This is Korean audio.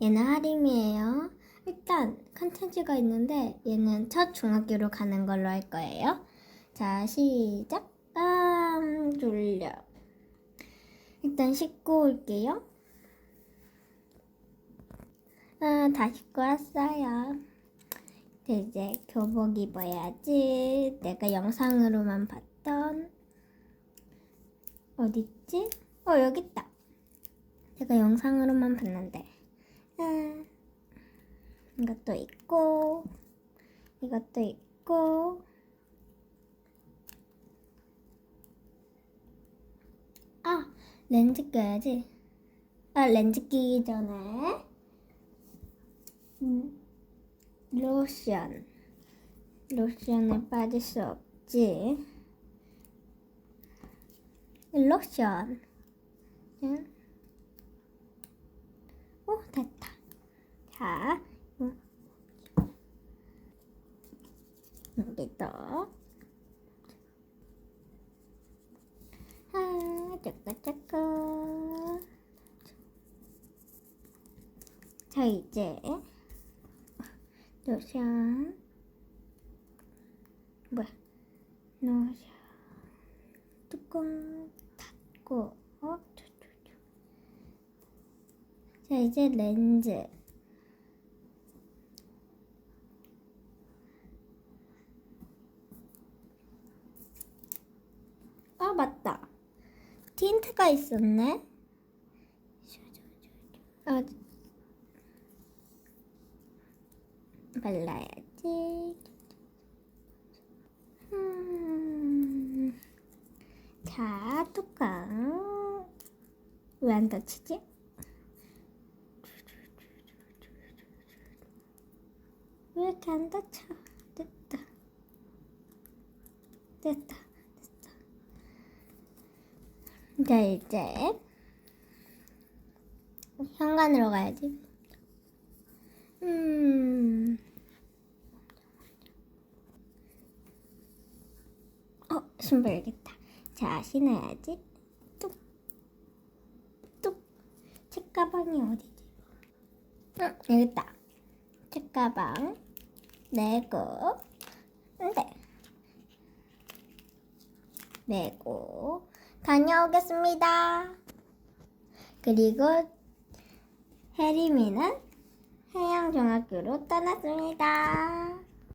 얘는 하림이에요. 일단 컨텐츠가 있는데 얘는 첫 중학교로 가는 걸로 할 거예요. 자, 시작. 아, 졸려. 일단 씻고 올게요. 아, 다 씻고 왔어요. 이제 교복 입어야지. 내가 영상으로만 봤던 어딨지? 어 여기 있다. 제가 영상으로만 봤는데. 아, 이것도 있고 이것도 있고 아 렌즈 껴야지. 아 렌즈 끼기 전에 음, 로션 로션에 빠질 수 없지. 로션. 응? 오, 됐다. 자, 응. 여기도. 아, 짜까짜까. 자, 이제 로션. 뭐야? 로션. 뚜껑 닫고 어? 자 이제 렌즈 아 맞다 틴트가 있었네 아, 발라야지 음. 자, 뚜껑. 왜 안 닫히지? 왜 이렇게 안 닫혀? 됐다. 됐다. 자, 이제 현관으로 가야지. 음. 어, 신발 여기 있다. 자, 신어야지. 뚝. 뚝. 책가방이 어디지? 응, 여기 있다. 책가방. 메고. 네. 메고. 다녀오겠습니다. 그리고 혜림이는 해양중학교로 떠났습니다.